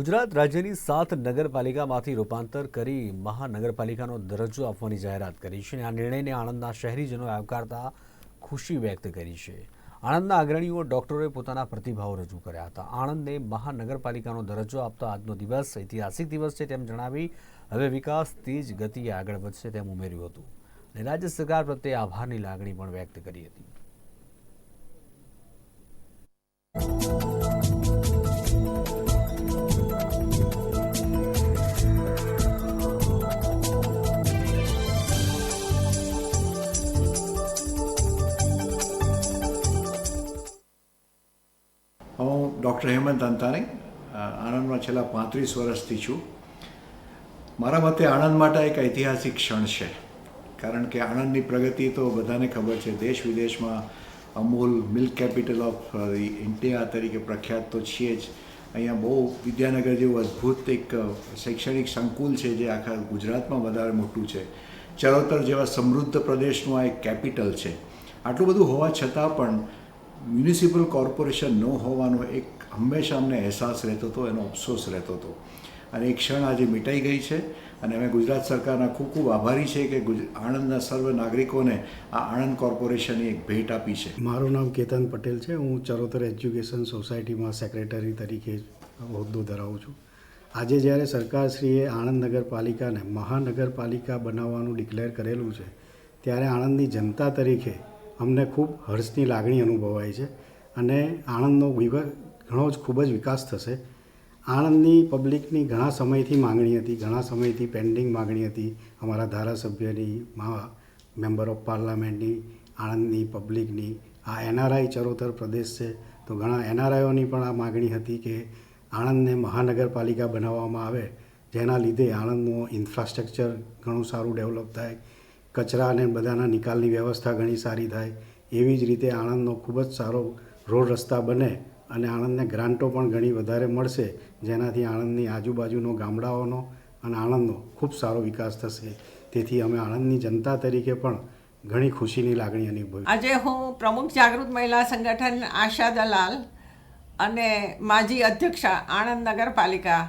ગુજરાત રાજ્યની સાત નગરપાલિકામાંથી રૂપાંતર કરી મહાનગરપાલિકાનો દરજ્જો આપવાની જાહેરાત કરી છે અને આ નિર્ણયને આણંદના શહેરીજનોએ આવકારતા ખુશી વ્યક્ત કરી છે. આણંદના અગ્રણીઓ ડોક્ટરોએ પોતાના પ્રતિભાવો રજૂ કર્યા હતા. આણંદને મહાનગરપાલિકાનો દરજ્જો આપતો આજનો દિવસ ઐતિહાસિક દિવસ છે તેમ જણાવી હવે વિકાસ તેજ ગતિએ આગળ વધશે તેમ ઉમેર્યું હતું અને રાજ્ય સરકાર પ્રત્યે આભારની લાગણી પણ વ્યક્ત કરી હતી. ડૉક્ટર હેમંત અંતાણી આણંદમાં છેલ્લા પાંત્રીસ વર્ષથી છું. મારા મતે આણંદ માટે એક ઐતિહાસિક ક્ષણ છે. કારણ કે આણંદની પ્રગતિ તો બધાને ખબર છે. દેશ વિદેશમાં Amul milk capital of India તરીકે પ્રખ્યાત તો છીએ જ. અહીંયા બહુ વિદ્યાનગર જેવું અદ્ભુત એક શૈક્ષણિક સંકુલ છે જે આખા ગુજરાતમાં વધારે મોટું છે. ચરોતર જેવા સમૃદ્ધ પ્રદેશનું આ એક કેપિટલ છે. આટલું બધું હોવા છતાં પણ મ્યુનિસિપલ કોર્પોરેશન ન હોવાનો એક હંમેશા અમને અહેસાસ રહેતો હતો, એનો અફસોસ રહેતો હતો. અને એ ક્ષણ આજે મિટાઈ ગઈ છે અને અમે ગુજરાત સરકારના ખૂબ ખૂબ આભારી છે કે આણંદના સર્વ નાગરિકોને આ આણંદ કોર્પોરેશનની એક ભેટ આપી છે. મારું નામ કેતન પટેલ છે. હું ચરોતર એજ્યુકેશન સોસાયટીમાં સેક્રેટરી તરીકે હોદ્દો ધરાવું છું. આજે જ્યારે સરકારશ્રીએ આણંદ નગરપાલિકાને મહાનગરપાલિકા બનાવવાનું ડિક્લેર કરેલું છે, ત્યારે આણંદની જનતા તરીકે અમને ખૂબ હર્ષની લાગણી અનુભવાય છે અને આણંદનો ઘણો જ ખૂબ જ વિકાસ થશે. આણંદની પબ્લિકની ઘણા સમયથી માંગણી હતી, ઘણા સમયથી પેન્ડિંગ માંગણી હતી અમારા ધારાસભ્યની મેમ્બર ઓફ પાર્લામેન્ટની, આણંદની પબ્લિકની. આ એનઆરઆઈ ચરોતર પ્રદેશ છે તો ઘણા એનઆરઆઈઓની પણ આ માગણી હતી કે આણંદને મહાનગરપાલિકા બનાવવામાં આવે, જેના લીધે આણંદનું ઇન્ફ્રાસ્ટ્રક્ચર ઘણું સારું ડેવલપ થાય કચરા અને બધાના નિકાલની વ્યવસ્થા ઘણી સારી થાય. એવી જ રીતે આણંદનો ખૂબ જ સારો રોડ રસ્તા બને અને આણંદને ગ્રાન્ટો પણ ઘણી વધારે મળશે, જેનાથી આણંદની આજુબાજુનો ગામડાઓનો અને આણંદનો ખૂબ સારો વિકાસ થશે. તેથી અમે આણંદની જનતા તરીકે પણ ઘણી ખુશીની લાગણી અનુભવી. આજે હું પ્રમુખ જાગૃત મહિલા સંગઠન આશા દલાલ અને માજી અધ્યક્ષા આણંદ નગરપાલિકા,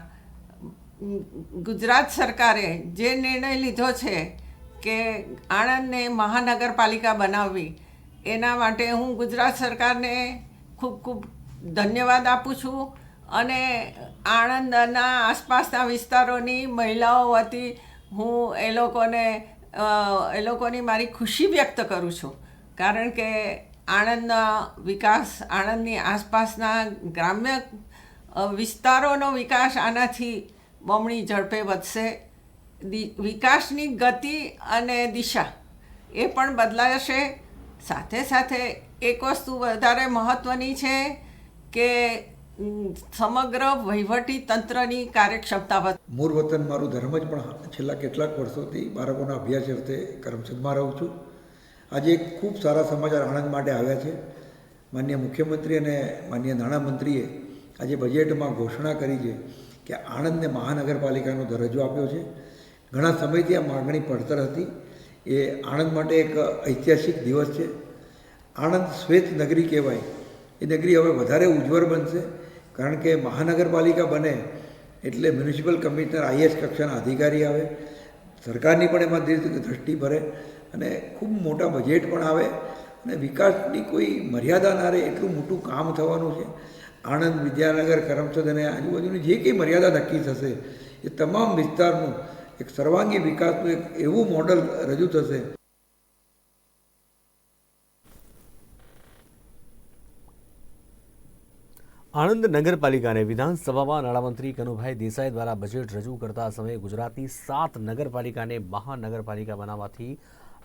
ગુજરાત સરકારે જે નિર્ણય લીધો છે કે આણંદને મહાનગરપાલિકા બનાવવી, એના માટે હું ગુજરાત સરકારને ખૂબ ખૂબ ધન્યવાદ આપું છું. અને આણંદના આસપાસના વિસ્તારોની મહિલાઓ વતી હું એ લોકોને એ લોકોની મારી ખુશી વ્યક્ત કરું છું. કારણ કે આણંદના વિકાસ, આણંદની આસપાસના ગ્રામ્ય વિસ્તારોનો વિકાસ આનાથી બમણી ઝડપે વધશે. વિકાસની ગતિ અને દિશા એ પણ બદલાશે. સાથે સાથે એક વસ્તુ વધારે મહત્ત્વની છે કે સમગ્ર વહીવટી તંત્રની કાર્યક્ષમતા મૂળ વતન મારું ધર્મ જ પણ છેલ્લા કેટલાક વર્ષોથી બાળકોના અભ્યાસ અર્થે કરમસદમાં રહું છું. આજે ખૂબ સારા સમાચાર આણંદ માટે આવ્યા છે. માન્ય મુખ્યમંત્રી અને માન્ય નાણામંત્રીએ આજે બજેટમાં ઘોષણા કરી છે કે આણંદને મહાનગરપાલિકાનો દરજ્જો આપ્યો છે. ઘણા સમયથી આ માગણી પડતર હતી. એ આણંદ માટે એક ઐતિહાસિક દિવસ છે. આણંદ શ્વેત નગરી કહેવાય. એ નગરી હવે વધારે ઉજ્જવળ બનશે કારણ કે મહાનગરપાલિકા બને એટલે મ્યુનિસિપલ કમિશનર આઈએસ કક્ષાના અધિકારી આવે. સરકારની પણ એમાં દ્રષ્ટિ ભરે અને ખૂબ મોટા બજેટ પણ આવે અને વિકાસની કોઈ મર્યાદા ના રહે એટલું મોટું કામ થવાનું છે. આણંદ વિદ્યાનગર, કરમસદ અને આજુબાજુની જે કંઈ મર્યાદા નક્કી થશે એ તમામ વિસ્તારનું એક સર્વાંગી વિકાસનું એક એવું મોડલ રજૂ થશે. આણંદ નગરપાલિકાને વિધાનસભામાં નાણામંત્રી કનુભાઈ દેસાઈ દ્વારા બજેટ રજૂ કરતા સમયે ગુજરાતની સાત નગરપાલિકાને મહાનગરપાલિકા બનાવવાથી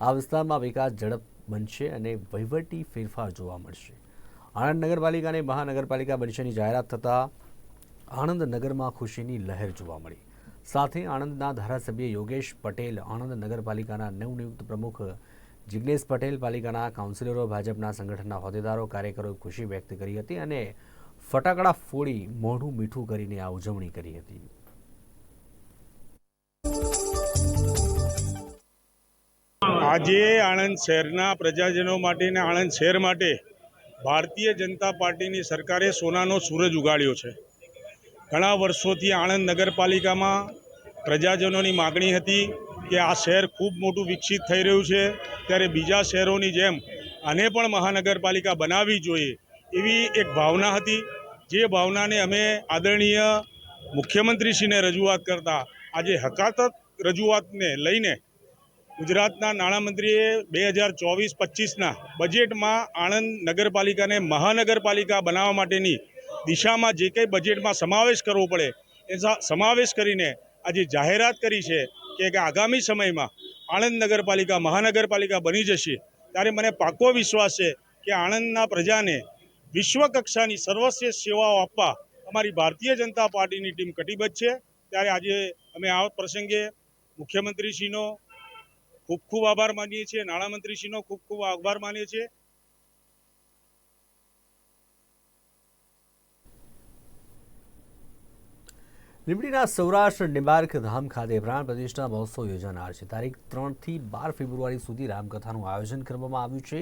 આ વિસ્તારમાં વિકાસ ઝડપ બનશે અને વહીવટી ફેરફાર જોવા મળશે. આણંદ નગરપાલિકાને મહાનગરપાલિકા બનશેની જાહેરાત થતાં આણંદ નગરમાં ખુશીની લહેર જોવા મળી. સાથે આણંદના ધારાસભ્ય યોગેશ પટેલ, આણંદ નગરપાલિકાના નવનિયુક્ત પ્રમુખ જિજ્ઞેશ પટેલ, પાલિકાના કાઉન્સિલરો, ભાજપના સંગઠનના હોદ્દેદારો, કાર્યકરોએ ખુશી વ્યક્ત કરી હતી અને ફટાકડા ફોડી મોઢું મીઠું કરીને આ ઉજવણી કરી હતી. આજે આણંદ શહેરના પ્રજાજનો માટે ને આણંદ શહેર માટે ભારતીય જનતા પાર્ટીની સરકારે સોનાનો સૂરજ ઉગાડ્યો છે. ઘણા વર્ષોથી આણંદ નગરપાલિકામાં પ્રજાજનોની માગણી હતી કે આ શહેર ખૂબ મોટું વિકસિત થઈ રહ્યું છે. ત્યારે બીજા શહેરોની જેમ આને પણ મહાનગરપાલિકા બનાવવી જોઈએ એવી એક ભાવના હતી. જે ભાવનાને અમે આદરણીય મુખ્યમંત્રીશ્રીને રજૂઆત કરતા આજે હકાતત રજૂઆતને લઈને ગુજરાતના નાણામંત્રીએ બે હજાર ચોવીસ પચીસના બજેટમાં આણંદ નગરપાલિકાને મહાનગરપાલિકા બનાવવા માટેની દિશામાં જે કંઈ બજેટમાં સમાવેશ કરવો પડે, એ સમાવેશ કરીને આજે જાહેરાત કરી છે કે આગામી સમયમાં આણંદ નગરપાલિકા, મહાનગરપાલિકા બની જશે. ત્યારે મને પાકો વિશ્વાસ છે કે આણંદના પ્રજાને વિશ્વ કક્ષાની સર્વશ્રેષ્ઠ સેવાઓ આપવા અમારી ભારતીય જનતા પાર્ટીની ટીમ કટિબદ્ધ છે. ત્યારે આજે અમે આ પ્રસંગે મુખ્યમંત્રીશ્રીનો ખૂબ ખૂબ આભાર માનીએ છીએ, નાણામંત્રીશ્રીનો ખૂબ ખૂબ આભાર માનીએ છીએ. લીંબડીના સૌરાષ્ટ્ર નિબાર્ક ધામ ખાતે પ્રાણ પ્રતિષ્ઠા મહોત્સવ યોજાનાર છે. તારીખ ત્રણથી બાર ફેબ્રુઆરી સુધી રામકથાનું આયોજન કરવામાં આવ્યું છે.